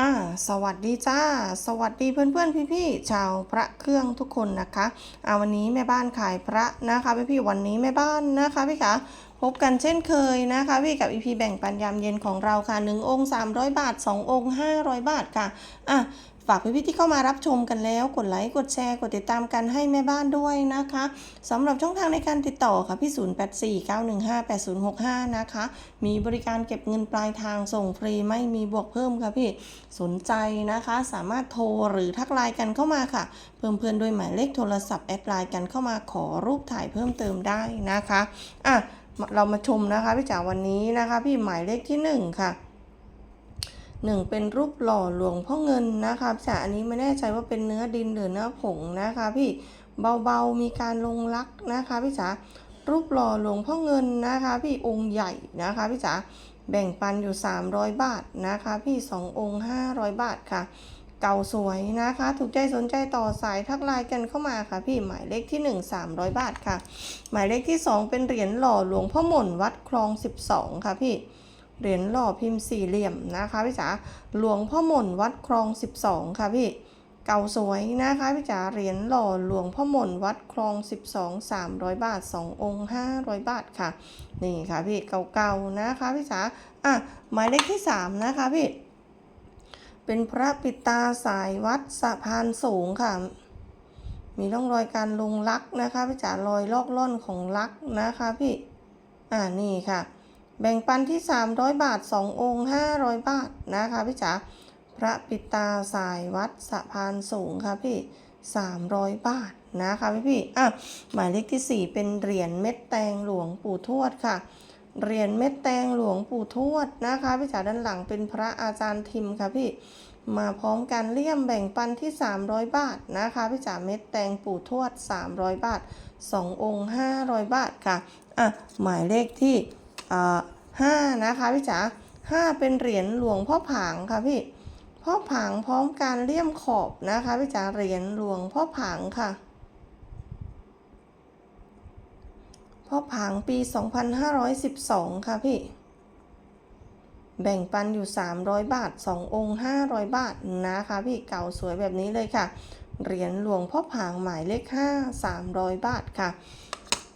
อ่าสวัสดีจ้า สวัสดีเพื่อนๆพี่ๆชาวพระเครื่องทุกคนนะคะอ่าวันนี้แม่บ้านขายพระนะคะพี่ๆวันนี้แม่บ้านนะคะพี่คะพบกันเช่นเคยนะคะพี่กับอีพีแบ่งปันยามเย็นของเราค่ะ1องค์300 บาท 2 องค์ 500 บาทค่ะอะ ฝากพี่ๆที่เข้ามารับชมกันแล้ว กดไลค์ กดแชร์ กดติดตามกันให้แม่บ้านด้วยนะคะสำหรับช่องทางในการติดต่อค่ะพี่ 0849158065 นะคะ มีบริการเก็บเงินปลายทางส่งฟรีไม่มีบวกเพิ่มค่ะพี่สนใจนะคะ สามารถโทรหรือทักไลน์กันเข้ามาค่ะ เพิ่มเพื่อนด้วยหมายเลขโทรศัพท์แอดไลน์กันเข้ามาขอรูปถ่ายเพิ่มเติมได้นะคะอะเรามาชมนะคะพี่จ๋าวันนี้นะคะ พี่หมายเลขที่หนึ่งค่ะ หนึ่งเป็นรูปหล่อหลวงพ่อเงินนะคะพี่จ๋าอันนี้ไม่แน่ใจว่าเป็นเนื้อดินหรือเนื้อผงนะคะพี่เบาๆมีการลงลักนะคะพี่จ๋ารูปหล่อหลวงพ่อเงินนะคะพี่องค์ใหญ่นะคะพี่จ๋าแบ่งปันอยู่ 300 บาทนะคะพี่ 2 องค์ 500 บาทค่ะ เก่าสวยนะคะ ถูกใจสนใจต่อสายทักไลน์กันเข้ามาค่ะพี่หมายเลขที่ 1 300 บาทค่ะ หมายเลขที่ 2 เป็นเหรียญหล่อหลวงพ่อหม่นวัดคลอง 12 ค่ะพี่ เหรียญหล่อพิมพ์สี่เหลี่ยมนะคะพี่จ๋าหลวงพ่อหม่นวัดคลอง 12 ค่ะพี่ เก่าสวยนะคะพี่จ๋าเหรียญหล่อหลวงพ่อหม่นวัดคลอง 12 300 บาท 2 องค์ 500 บาทค่ะ นี่ค่ะพี่เก่าๆนะคะพี่จ๋าอะหมายเลขที่ 3 นะคะพี่ เป็นพระปิตาสายวัดสะพานสูงค่ะมีร่องรอยการลงลักนะคะพี่จ๋ารอยลอกล่อนของลักนะคะพี่ อ่านี่ค่ะ แบ่งปันที่ 300 บาท 2 องค์ 500 บาทนะคะพี่จ๋าพระปิตาสายวัดสะพานสูงค่ะพี่ 300 บาทนะคะพี่พี่อะหมายเลขที่ 4 เป็นเหรียญเม็ดแตงหลวงปู่ทวดค่ะเหรียญเม็ดแตงหลวงปู่ทวดนะคะพี่จ๋าด้านหลังเป็นพระอาจารย์ทิมค่ะพี่มาพร้อมกันเลี่ยมแบ่งปันที่ 300 บาทนะคะพี่จ๋าเม็ดแตงปู่ทวด 300 บาท 2 องค์ 500 บาทค่ะอะหมายเลขที่ ห้านะคะพี่จ๋าห้าเป็นเหรียญหลวงพ่อผางค่ะพี่พ่อผางพร้อมการเลี่ยมขอบนะคะพี่จ๋าเหรียญหลวงพ่อผางค่ะพ่อผางปี 2512 ค่ะพี่ แบ่งปันอยู่ 300 บาท 2 องค์ 500 บาทนะคะพี่เก่าสวยแบบนี้เลยค่ะ เหรียญหลวงพ่อผางหมายเลข 5 300 บาทค่ะ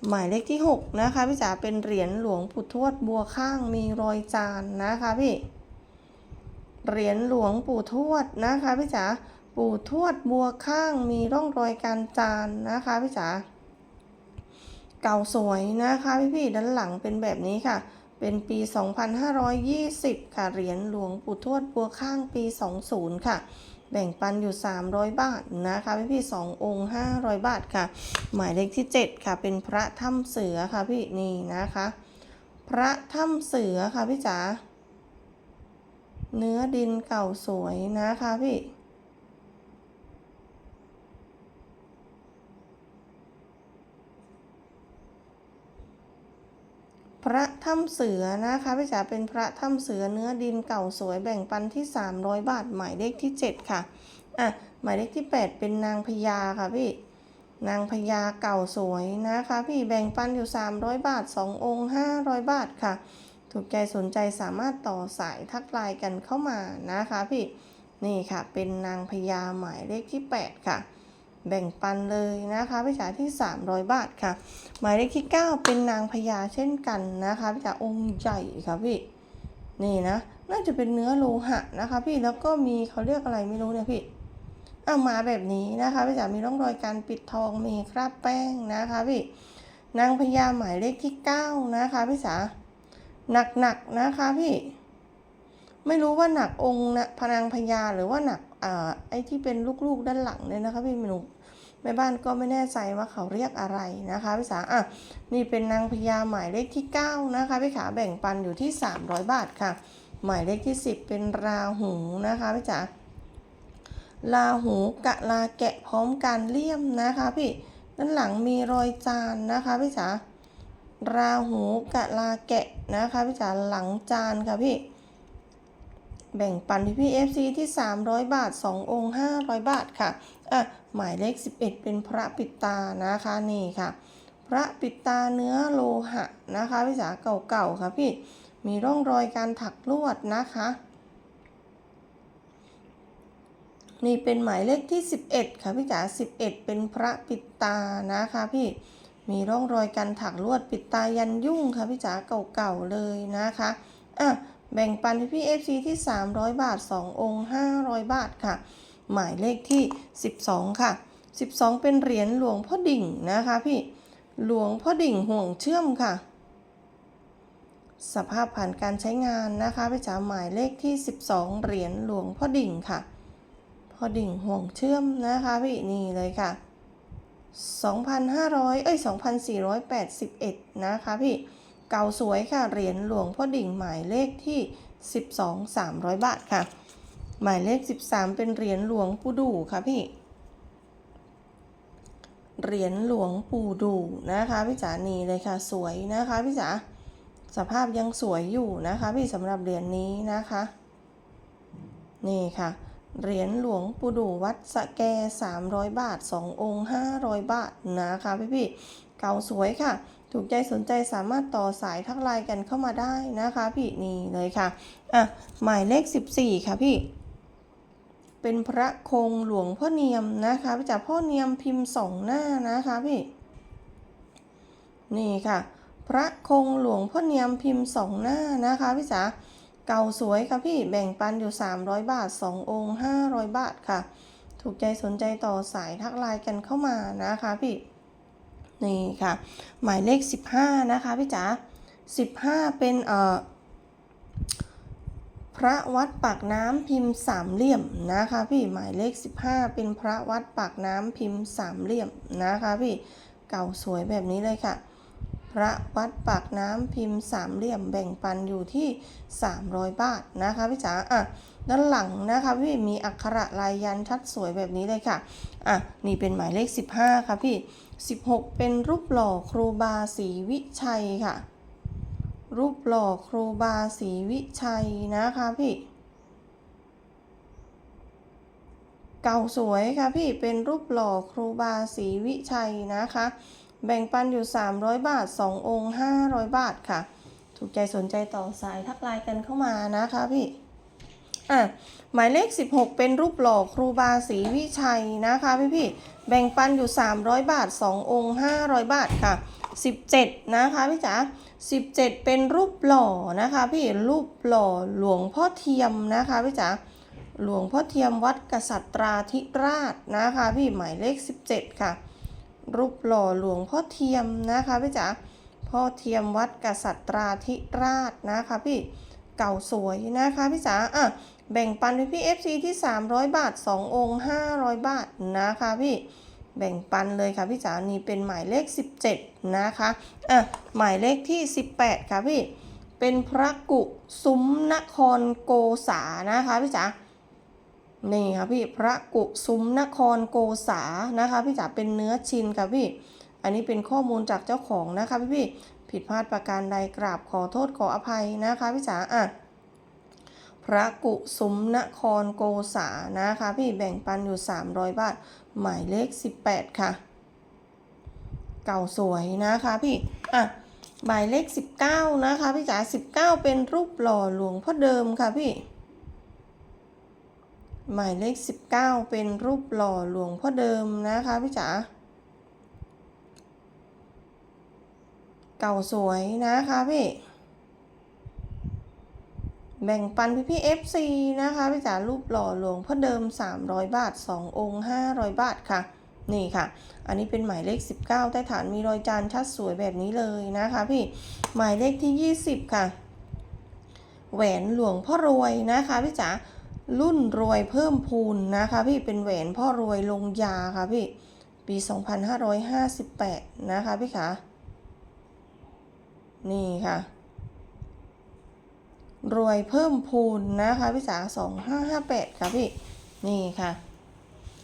หมายเลขที่ 6 นะคะพี่จ๋าเป็นเหรียญหลวงปู่ทวดบัวข้างมีรอยจานนะคะพี่เหรียญหลวงปู่ทวดนะคะพี่จ๋าปู่ทวดบัวข้างมีร่องรอยการจานนะคะพี่จ๋าเก่าสวยนะคะพี่พี่ด้านหลังเป็นแบบนี้ค่ะ เป็นปี 2520 ค่ะเหรียญหลวงปู่ทวดบัวข้างปี 20ค่ะ แบ่งปันอยู่ 300 บาทนะคะพี่พี่สององค์ 500 บาทค่ะ หมายเลขที่ 7 ค่ะเป็นพระถ้ำเสือค่ะพี่นี่นะคะ พระถ้ำเสือค่ะพี่จ๋าเนื้อดินเก่าสวยนะคะพี่ พระถ้ำเสือนะคะพี่จ๋าเป็นพระถ้ำเสือเนื้อดินเก่าสวยแบ่งปันที่ 300 บาท หมายเลขที่ 7 ค่ะอะหมายเลขที่ 8 เป็นนางพญาค่ะพี่นางพญาเก่าสวยนะคะ พี่แบ่งปันอยู่ 300 บาท 2 องค์ 500 บาทค่ะ ถูกใจสนใจสามารถต่อสายทักไลน์กันเข้ามานะคะพี่นี่ค่ะเป็นนางพญาหมายเลขที่ 8 ค่ะ แบ่งปันเลยนะคะพี่จ๋าที่ 300 บาทค่ะ หมายเลขที่ 9 เป็นนางพญาเช่นกันนะคะพี่จ๋าองค์ใหญ่ค่ะพี่นี่นะน่าจะเป็นเนื้อโลหะนะคะ พี่แล้วก็มีเขาเรียกอะไรไม่รู้เนี่ยพี่เอามาแบบนี้นะคะพี่จ๋ามีร่องรอยการปิดทองมีคราบแป้งนะคะพี่นางพญาหมายเลขที่9นะคะพี่จ๋าหนักๆนะคะพี่ ไม่รู้ว่าหนักองค์นะพนางพญาหรือว่าหนักอ่าไอ้ที่เป็นลูกๆด้านหลังเนี่ยนะคะพี่เมนู แม่บ้านก็ไม่แน่ใจว่าเขาเรียกอะไรนะคะพี่สาอะนี่เป็นนางพญาหมายเลขที่ 9 นะคะพี่ขาแบ่งปันอยู่ที่ 300 บาทค่ะ หมายเลขที่ 10 เป็นราหูนะคะพี่จ๋าลาหูกะลาแกะพร้อมการเลี่ยมนะคะพี่ด้านหลังมีรอยจานนะคะพี่จ๋าราหูกะลาแกะนะคะพี่จ๋าหลังจานค่ะพี่ แบ่งปันพี่พี่ FC ที่ 300 บาท 2 องค์ 500 บาทค่ะอะหมายเลข 11 เป็นพระปิดตานะคะนี่ค่ะ พระปิดตาเนื้อโลหะนะคะพี่จ๋าเก่าๆค่ะพี่มีร่องรอยการถักลวดนะคะ นี่เป็นหมายเลขที่ 11 ค่ะพี่จ๋า11 เป็นพระปิดตานะคะพี่มีร่องรอยการถักลวดปิดตายันยุ่งค่ะพี่จ๋าเก่าๆเลยนะคะอะ แบ่งปันพี่เอฟซีที่ 300 บาท 2 องค์ 500 บาทค่ะ หมายเลขที่ 12 ค่ะ 12 เป็นเหรียญหลวงพ่อดิ่งนะคะพี่หลวงพ่อดิ่งห่วงเชื่อมค่ะ สภาพผ่านการใช้งานนะคะพี่จ๋าหมายเลขที่ 12 เหรียญหลวงพ่อดิ่งค่ะพ่อดิ่งห่วงเชื่อมนะคะพี่นี่เลยค่ะ 2,500 เอ้ย 2,481 นะคะพี่ เก่าสวยค่ะ เหรียญหลวงพ่อดิ่งหมายเลขที่ 12 300 บาทค่ะ หมายเลข 13 เป็นเหรียญหลวงปู่ดูค่ะพี่ เหรียญหลวงปู่ดูนะคะพี่จ๋านี่เลยค่ะสวยนะคะพี่จ๋าสภาพยังสวยอยู่นะคะพี่สำหรับเหรียญนี้นะคะ นี่ค่ะ เหรียญหลวงปู่ดูวัดสะแก300 บาท 2 องค์ 500 บาทนะคะพี่พี่เก่าสวยค่ะ ถูกใจสนใจสามารถต่อสายทักไลน์กันเข้ามาได้นะคะพี่นี่เลยค่ะอะหมายเลข 14 ค่ะพี่เป็นพระคงหลวงพ่อเนียมนะคะพี่จ๋าพ่อเนียมพิมพ์สองหน้านะคะพี่นี่ค่ะ พระคงหลวงพ่อเนียมพิมพ์สองหน้านะคะพี่จ๋าเก่าสวยค่ะพี่แบ่งปันอยู่ 300 บาท 2 องค์ 500 บาทค่ะ ถูกใจสนใจต่อสายทักไลน์กันเข้ามานะคะพี่ นี่ค่ะ หมายเลข 15 นะคะพี่จ๋า15 เป็นเอ่อพระวัดปากน้ำพิมพ์สามเหลี่ยมนะคะพี่หมายเลข 15 เป็นพระวัดปากน้ำพิมพ์สามเหลี่ยมนะคะพี่เก่าสวยแบบนี้เลยค่ะ พระวัดปากน้ำพิมพ์สามเหลี่ยมแบ่งปันอยู่ที่ 300 บาทนะคะพี่จ๋าอะด้านหลังนะคะพี่มีอักขระลายยันชัดสวยแบบนี้เลยค่ะอะนี่เป็นหมายเลข 15 ค่ะพี่ 16 เป็นรูปหล่อครูบาศรีวิชัยค่ะ รูปหล่อครูบาศรีวิชัยนะคะพี่เก่าสวยค่ะพี่เป็นรูปหล่อครูบาศรีวิชัยนะคะ แบ่งปันอยู่ 300 บาท 2 องค์ 500 บาทค่ะ ถูกใจสนใจต่อสายทักไลน์กันเข้ามานะคะพี่อะหมายเลข 16 เป็นรูปหล่อครูบาศรีวิชัยนะคะพี่พี่แบ่งปันอยู่ 300 บาท 2 องค์ 500 บาทค่ะ 17 นะคะพี่จ๋า17 เป็นรูปหล่อนะคะพี่รูปหล่อหลวงพ่อเทียมนะคะพี่จ๋าหลวงพ่อเทียมวัดกษัตราธิราชนะคะพี่หมายเลข 17 ค่ะ รูปหล่อหลวงพ่อเทียมนะคะพี่จ๋าพ่อเทียมวัดกษัตราธิราชนะคะพี่เก่าสวยนะคะพี่จ๋าอะแบ่งปันให้พี่ FC ที่ 300 บาท 2 องค์ 500 บาทนะคะพี่แบ่งปันเลยค่ะพี่จ๋านี่เป็นหมายเลข 17 นะคะอะหมายเลขที่ 18 ค่ะพี่เป็นพระกุซุ้มนครโกษานะคะพี่จ๋า นี่ค่ะพี่พระกุซุ้มนครโกษานะคะพี่จ๋าเป็นเนื้อชินค่ะพี่อันนี้เป็นข้อมูลจากเจ้าของนะคะพี่พี่ผิดพลาดประการใดกราบขอโทษขออภัยนะคะพี่จ๋าอะพระกุซุ้มนครโกษานะคะพี่แบ่งปันอยู่ 300 บาท หมายเลข 18 ค่ะ เก่าสวยนะคะพี่อะหมายเลข 19 นะคะพี่จ๋า19 เป็นรูปหล่อหลวงพ่อเดิมค่ะพี่ หมายเลข 19 เป็นรูปหล่อหลวงพ่อเดิมนะคะพี่จ๋าเก่าสวยนะคะพี่แบ่งปันพี่พี่ FC นะคะพี่จ๋ารูปหล่อหลวงพ่อเดิม 300 บาท 2 องค์ 500 บาทค่ะ นี่ค่ะ อันนี้เป็นหมายเลข 19 ใต้ฐานมีรอยจานชัดสวยแบบนี้เลยนะคะพี่หมายเลขที่ 20 ค่ะ แหวนหลวงพ่อรวยนะคะพี่จ๋า รุ่นรวยเพิ่มพูนนะคะพี่เป็นแหวนพ่อรวยลงยาค่ะพี่ปี 2558 นะคะพี่คะนี่ค่ะ รวยเพิ่มพูนนะคะพี่จ๋า2558 ค่ะพี่นี่ค่ะ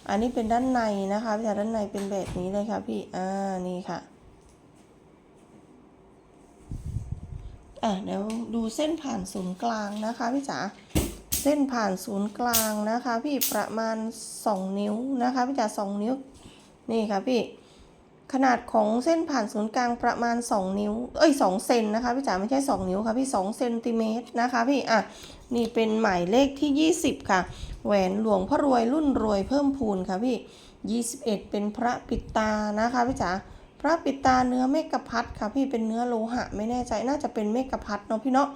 อันนี้เป็นด้านในนะคะพี่จ๋าด้านในเป็นแบบนี้เลยค่ะพี่อ่านี่ค่ะอะเดี๋ยวดูเส้นผ่านศูนย์กลางนะคะพี่จ๋า เส้นผ่านศูนย์กลางนะคะ พี่ประมาณ 2 นิ้วนะคะพี่จ๋า2นิ้วนี่ค่ะพี่ขนาดของเส้นผ่านศูนย์กลางประมาณ 2 นิ้ว เอ้ย2เซนนะคะพี่จ๋าไม่ใช่ 2 นิ้วค่ะพี่2เซนติเมตรนะคะพี่อะนี่เป็นหมายเลขที่ 20 ค่ะ แหวนหลวงพ่อรวยรุ่นรวยเพิ่มพูนค่ะพี่ 21 เป็นพระปิดตานะคะพี่จ๋าพระปิดตาเนื้อเมกะพัดค่ะพี่เป็นเนื้อโลหะไม่แน่ใจน่าจะเป็นเมกะพัดเนาะพี่เนาะ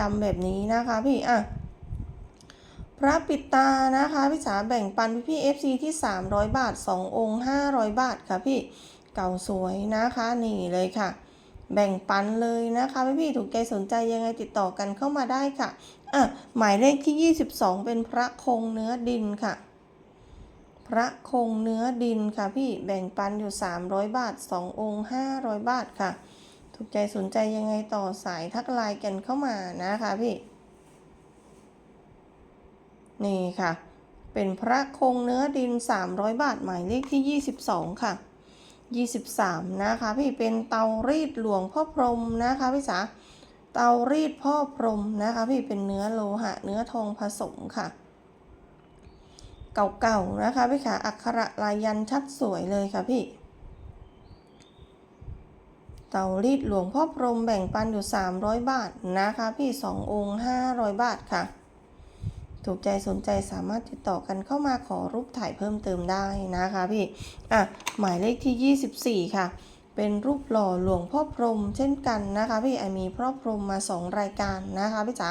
ดำๆแบบนี้นะคะพี่อะ พระปิดตานะคะพี่จ๋าแบ่งปันพี่พี่ FC ที่ 300 บาท 2 องค์ 500 บาทค่ะพี่เก่าสวยนะคะนี่เลยค่ะ แบ่งปันเลยนะคะพี่พี่ถูกใจสนใจยังไงติดต่อกันเข้ามาได้ค่ะอะหมายเลขที่ 22 เป็นพระคงเนื้อดินค่ะ พระคงเนื้อดินค่ะพี่แบ่งปันอยู่ 300 บาท 2 องค์ 500 บาทค่ะ ถูกใจสนใจยังไงต่อสายทักไลน์กันเข้ามานะคะพี่ นี่ค่ะ เป็นพระคงเนื้อดิน 300 บาทหมายเลขที่ 22 ค่ะ 23 นะคะพี่เป็นเตารีดหลวงพ่อพรหมนะคะพี่จ๋าเตารีดพ่อพรหมนะคะพี่เป็นเนื้อโลหะ เนื้อทองผสมค่ะ เก่าๆนะคะพี่ขาอักขระลายยันชัดสวยเลยค่ะพี่ เตารีดหลวงพ่อพรหมแบ่งปันอยู่ 300 บาทนะคะพี่ 2 องค์ 500 บาทค่ะ ถูกใจสนใจสามารถติดต่อกันเข้ามาขอรูปถ่ายเพิ่มเติมได้นะคะพี่ อะ หมายเลขที่ 24 ค่ะ เป็นรูปหล่อหลวงพ่อพรหมเช่นกันนะคะพี่ไอมีพ่อพรหมมา 2 รายการนะคะพี่จ๋า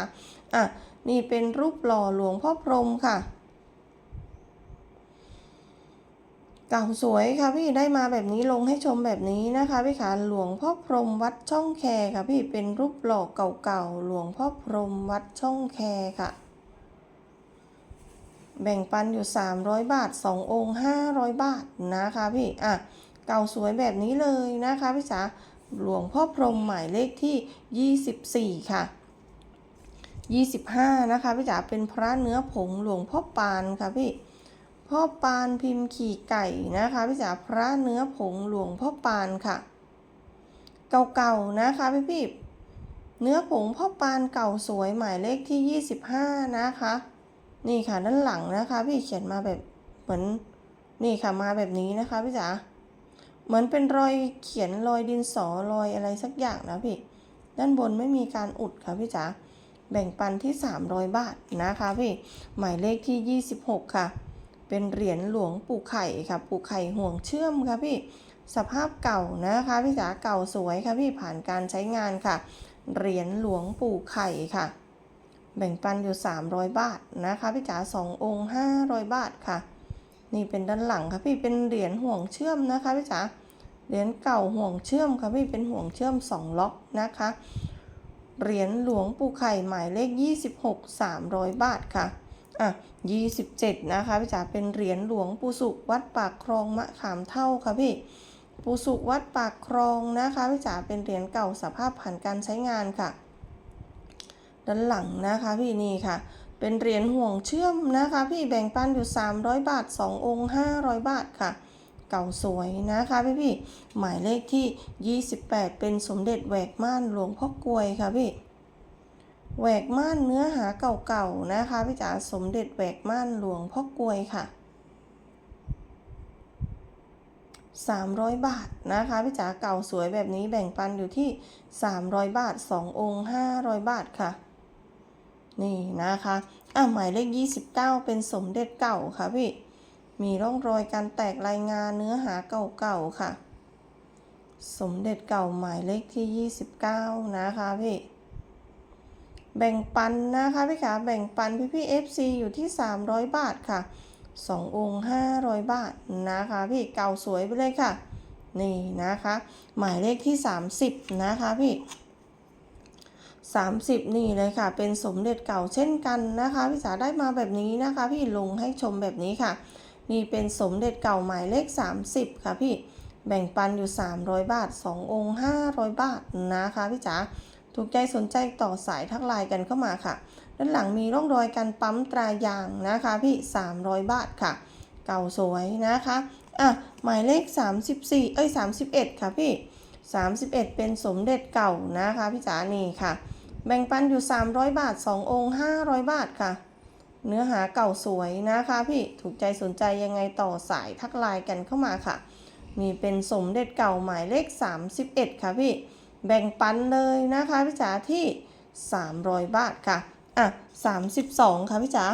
อะ นี่เป็นรูปหล่อหลวงพ่อพรหมค่ะเก่าสวยค่ะพี่ได้มาแบบนี้ลงให้ชมแบบนี้นะคะพี่ขาหลวงพ่อพรหมวัดช่องแคค่ะพี่เป็นรูปหล่อเก่าๆหลวงพ่อพรหมวัดช่องแคค่ะ แบ่งปันอยู่ 300 บาท 2 องค์ 500 บาทนะคะพี่อะเก่าสวยแบบนี้เลยนะคะพี่จ๋าหลวงพ่อพรหมหมายเลขที่ 24 ค่ะ 25 นะคะพี่จ๋าเป็นพระเนื้อผงหลวงพ่อปานค่ะพี่พ่อปานพิมพ์ขี่ไก่นะคะพี่จ๋าพระเนื้อผงหลวงพ่อปานค่ะ เก่าๆนะคะพี่พี่เนื้อผงพ่อปานเก่าสวยหมายเลขที่ 25 นะคะ นี่ค่ะด้านหลังนะคะ พี่เขียนมาแบบเหมือนนี่ค่ะมาแบบนี้นะคะพี่จ๋าเหมือนเป็นรอยเขียนรอยดินสอรอยอะไรสักอย่างนะพี่ ด้านบนไม่มีการอุดค่ะพี่จ๋าแบ่งปันที่ 300 บาทนะคะพี่ หมายเลขที่ 26 ค่ะ เป็นเหรียญหลวงปู่ไข่ค่ะปู่ไข่ห่วงเชื่อมค่ะพี่ สภาพเก่านะคะพี่จ๋าเก่าสวยค่ะพี่ผ่านการใช้งานค่ะ เหรียญหลวงปู่ไข่ค่ะ แบ่งปันอยู่ 300 บาทนะคะพี่จ๋า2องค์500 บาทค่ะ นี่เป็นด้านหลังค่ะพี่เป็นเหรียญห่วงเชื่อมนะคะพี่จ๋าเหรียญเก่าห่วงเชื่อมค่ะพี่เป็นห่วงเชื่อม 2 ล็อกนะคะเหรียญหลวงปู่ไข่หมายเลข 26 300 บาทค่ะอะ27 นะคะพี่จ๋าเป็นเหรียญหลวงปู่สุวัดปากคลองมะขามเท่าค่ะพี่ปู่สุวัดปากคลองนะคะพี่จ๋าเป็นเหรียญเก่าสภาพผ่านการใช้งานค่ะ ด้านหลังนะคะพี่นี่ค่ะ เป็นเหรียญห่วงเชื่อมนะคะ พี่แบ่งปันอยู่ 300 บาท 2 องค์ 500 บาทค่ะ เก่าสวยนะคะพี่พี่หมายเลขที่ 28 เป็นสมเด็จแหวกม่านหลวงพ่อกลวยค่ะพี่แหวกม่านเนื้อหาเก่าๆนะคะพี่จ๋าสมเด็จแหวกม่านหลวงพ่อกลวยค่ะ 300 บาทนะคะพี่จ๋าเก่าสวยแบบนี้แบ่งปันอยู่ที่ 300 บาท 2 องค์ 500 บาทค่ะ นี่นะคะอะหมายเลข 29 เป็นสมเด็จเก่าค่ะพี่มีร่องรอยการแตกรายงานเนื้อหาเก่าๆค่ะ สมเด็จเก่าหมายเลขที่ 29 นะคะพี่แบ่งปันนะคะพี่ขาแบ่งปันพี่พี่ FC อยู่ที่ 300 บาทค่ะ 2 องค์ 500 บาทนะคะพี่เก่าสวยไปเลยค่ะ นี่นะคะ หมายเลขที่ 30 นะคะพี่ 30 นี่เลยค่ะ เป็นสมเด็จเก่าเช่นกันนะคะพี่จ๋าได้มาแบบนี้นะคะ พี่ลงให้ชมแบบนี้ค่ะ นี่เป็นสมเด็จเก่าหมายเลข 30 ค่ะพี่แบ่งปันอยู่ 300 บาท 2 องค์ 500 บาทนะคะพี่จ๋าถูกใจสนใจต่อสายทักไลน์กันเข้ามาค่ะ ด้านหลังมีร่องรอยการปั๊มตรายางนะคะพี่ 300 บาทค่ะ เก่าสวยนะคะอะหมายเลข 34 เอ้ย 31 ค่ะพี่ 31 เป็นสมเด็จเก่านะคะพี่จ๋านี่ค่ะ แบ่งปันอยู่ 300 บาท 2 องค์ 500 บาทค่ะ เนื้อหาเก่าสวยนะคะพี่ถูกใจสนใจยังไงต่อสายทักไลน์กันเข้ามาค่ะ มีเป็นสมเด็จเก่าหมายเลข 31 ค่ะพี่ แบ่งปันเลยนะคะพี่จ๋าที่ 300 บาทค่ะ อะ 32 ค่ะพี่จ๋า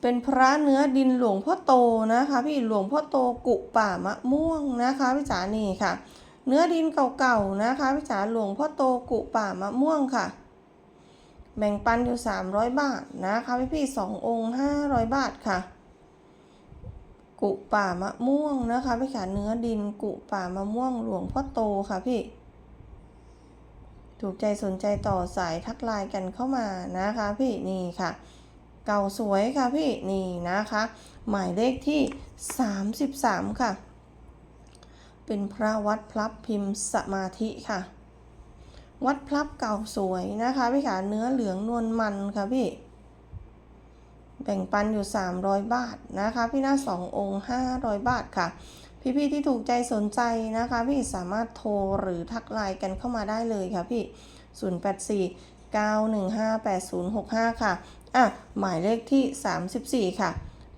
เป็นพระเนื้อดินหลวงพ่อโตนะคะ พี่หลวงพ่อโตกุป่ามะม่วงนะคะพี่จ๋านี่ค่ะ เนื้อดินเก่าๆนะคะพี่จ๋าหลวงพ่อโตกุป่ามะม่วงค่ะ แบ่งปันอยู่ 300 บาทนะคะพี่พี่สององค์ 500 บาทค่ะ กุป่ามะม่วงนะคะพี่ขาเนื้อดินกุป่ามะม่วงหลวงพ่อโตค่ะพี่ ถูกใจสนใจต่อสายทักไลน์กันเข้ามานะคะพี่นี่ค่ะเก่าสวยค่ะพี่นี่นะคะ หมายเลขที่ 33 ค่ะ เป็นพระวัดพลับพิมพ์สมาธิค่ะ วัดพลับเก่าสวยนะคะพี่ขาเนื้อเหลืองนวลมันค่ะพี่ แบ่งปันอยู่ 300 บาทนะคะ พี่หน้า2องค์ 500 บาทค่ะ พี่ๆที่ถูกใจสนใจนะคะ พี่สามารถโทรหรือทักไลน์กันเข้ามาได้เลยค่ะพี่ 084 915 8065 ค่ะ อะ หมายเลขที่ 34 ค่ะ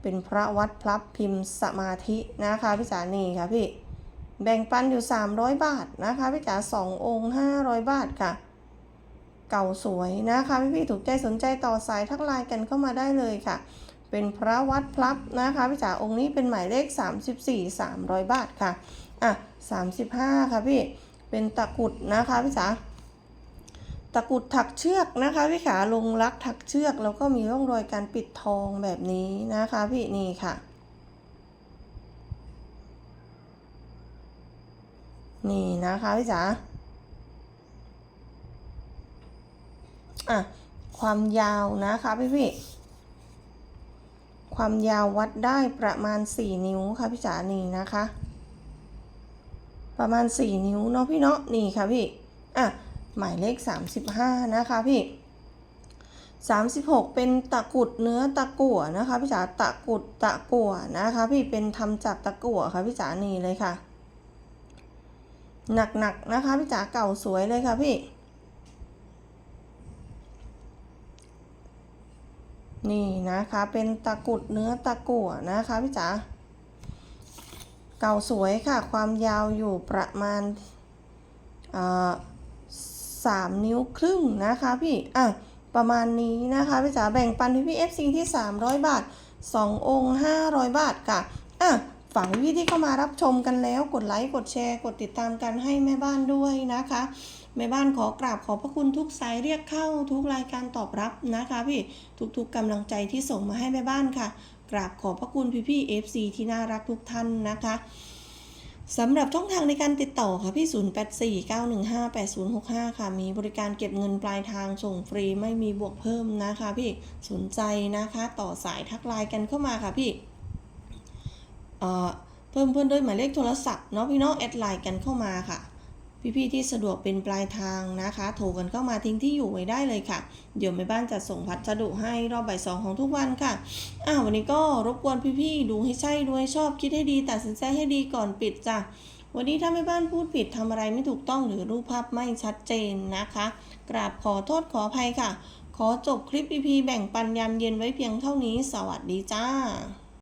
เป็นพระวัดพลับพิมพ์สมาธินะคะพี่จ๋านีค่ะพี่ แบ่งปันอยู่ 300 บาทนะคะพี่จ๋า2ององค์ 500 บาทค่ะ เก่าสวยนะคะพี่พี่ถูกใจสนใจต่อสายทักไลน์กันเข้ามาได้เลยค่ะ เป็นพระวัดพลับนะคะพี่จ๋าองค์นี้เป็นหมายเลข 34 300 บาทค่ะอะ35 ค่ะพี่เป็นตะกุดนะคะพี่จ๋าตะกุดถักเชือกนะคะพี่ขาลงรักถักเชือกแล้วก็มีร่องรอยการปิดทองแบบนี้นะคะพี่นี่ค่ะ นี่นะคะพี่จ๋าอะความยาวนะคะพี่พี่ความยาววัดได้ประมาณ 4 นิ้วค่ะพี่จ๋านี่นะคะ ประมาณ 4 นิ้วเนาะพี่เนาะนี่ค่ะพี่อะหมายเลข 35 นะคะพี่ 36 เป็นตะกุดเนื้อตะกั่วนะคะพี่จ๋าตะกุดตะกั่วนะคะ พี่เป็นทำจากตะกั่วค่ะพี่จ๋านี่เลยค่ะ หนักๆนะคะพี่จ๋าเก่าสวยเลยค่ะพี่ นี่นะคะเป็นตะกุดเนื้อตะกั่วนะคะพี่จ๋าเก่าสวยค่ะ ความยาวอยู่ประมาณอ่อสามนิ้วครึ่งนะคะพี่อะประมาณนี้นะคะพี่จ๋าแบ่งปันพี่พี่ FC ที่ 300 บาท 2 องค์ 500 บาทค่ะอะ ฝากพี่ที่เข้ามารับชมกันแล้ว กดไลค์ กดแชร์ กดติดตามกันให้แม่บ้านด้วยนะคะ แม่บ้านขอกราบขอบพระคุณทุกสายเรียกเข้าทุกรายการตอบรับนะคะพี่ ทุกๆกำลังใจที่ส่งมาให้แม่บ้านค่ะ กราบขอบพระคุณพี่ๆ FC ที่น่ารักทุกท่านนะคะสำหรับช่องทางในการติดต่อค่ะพี่ 0849158065 ค่ะ มีบริการเก็บเงินปลายทางส่งฟรีไม่มีบวกเพิ่มนะคะพี่ สนใจนะคะ ต่อสายทักไลน์กันเข้ามาค่ะพี่ เพิ่มเพื่อนด้วยหมายเลขโทรศัพท์เนาะพี่น้องแอดไลน์กันเข้ามาค่ะ พี่ๆที่สะดวกเป็นปลายทางนะคะ โทรกันเข้ามาทิ้งที่อยู่ไว้ได้เลยค่ะ เดี๋ยวแม่บ้านจะส่งพัสดุให้รอบบ่ายสองของทุกวันค่ะอ่าวันนี้ก็รบกวนพี่ๆดูให้ใช่ดูให้ชอบคิดให้ดีตัดสินใจให้ดีก่อนปิดจ้ะวันนี้ถ้าแม่บ้านพูดผิดทำอะไรไม่ถูกต้องหรือรูปภาพไม่ชัดเจนนะคะ กราบขอโทษขออภัยค่ะ ขอจบคลิป EP แบ่งปันยามเย็นไว้เพียงเท่านี้ สวัสดีจ้า